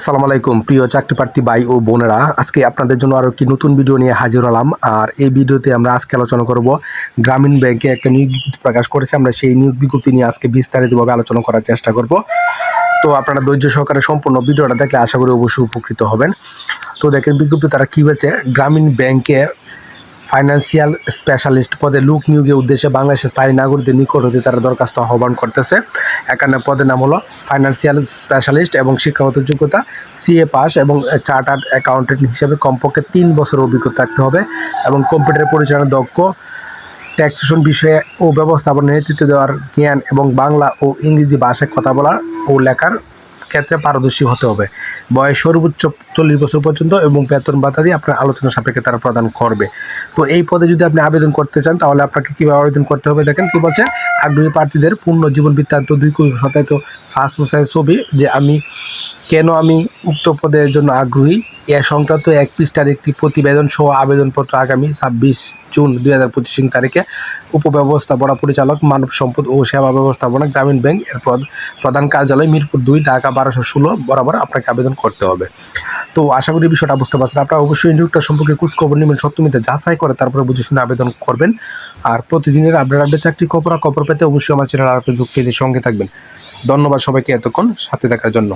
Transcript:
আসসালামু আলাইকুম, প্রিয় চাকরি প্রার্থী ভাই ও বোনেরা। আজকে আপনাদের জন্য আরও একটি নতুন ভিডিও নিয়ে হাজির হলাম। আর এই ভিডিওতে আমরা আজকে আলোচনা করব গ্রামীণ ব্যাংকে একটা নিয়োগ বিজ্ঞপ্তি প্রকাশ করেছে। আমরা সেই নিয়োগ বিজ্ঞপ্তি নিয়ে আজকে বিস্তারিতভাবে আলোচনা করার চেষ্টা করব। তো আপনারা ধৈর্য সহকারে সম্পূর্ণ ভিডিওটা দেখলে আশা করি অবশ্যই উপকৃত হবেন। তো দেখেন বিজ্ঞপ্তি তারা কী হয়েছে গ্রামীণ ব্যাংকে ফাইন্যান্সিয়াল স্পেশালিস্ট পদে লোক নিয়োগের উদ্দেশ্যে বাংলাদেশের স্থায়ী নাগরিকদের নিকট হতে তারা দরখাস্ত আহ্বান করতেছে। এখানে পদের নাম হলো ফাইন্যান্সিয়াল স্পেশালিস্ট এবং শিক্ষাগত যোগ্যতা সিএ পাস এবং চার্টার্ড অ্যাকাউন্টেন্ট হিসেবে কমপক্ষে তিন বছর অভিজ্ঞতা থাকতে হবে এবং কম্পিউটার পরিচালনা দক্ষ ট্যাক্সেশন বিষয়ে ও ব্যবস্থাপনা নেতৃত্ব দেওয়ার জ্ঞান এবং বাংলা ও ইংরেজি ভাষায় কথা বলার ও লেখার ক্ষেত্রে পারদর্শী হতে হবে। বয়স সর্বোচ্চ চল্লিশ বছর পর্যন্ত এবং বেতন ভাতা দিয়ে আপনার আলোচনা সাপেক্ষে তারা প্রদান করবে। তো এই পদে যদি আপনি আবেদন করতে চান, তাহলে আপনাকে কীভাবে আবেদন করতে হবে দেখেন? কী বলছে? আগ্রহী প্রার্থীদের পূর্ণ জীবন বৃত্তান্ত দুই কুড়ি শতায়িত ফার্স্ট ছবি যে আমি কেন আমি উক্ত পদের জন্য আগ্রহী? এ সংক্রান্ত এক পৃষ্ঠার একটি প্রতিবেদন সহ আবেদনপত্র আগামী ছাব্বিশ জুন দুই হাজার পঁচিশ তারিখে উপব্যবস্থাপনা পরিচালক মানব সম্পদ ও সেবা ব্যবস্থাপনা গ্রামীণ ব্যাংক এর প্রধান কার্যালয় মিরপুর দুই, ঢাকা বারোশো ষোলো বরাবর আপনাকে আবেদন করতে হবে। তো আশা করি বিষয়টা বুঝতে পারছেন। আপনারা অবশ্যই নিয়োগটা সম্পর্কে খোঁজখবর নেবেন সত্যমিতে যাচাই করে তারপরে বুঝে শুনে আবেদন করবেন। আর প্রতিদিনের আপডেট আপডেট চাকরি খবর খবর পেতে অবশ্যই আমার চ্যানেল আর ফেসবুক পেজের সঙ্গে থাকবেন। ধন্যবাদ সবাইকে এতক্ষণ সাথে থাকার জন্য।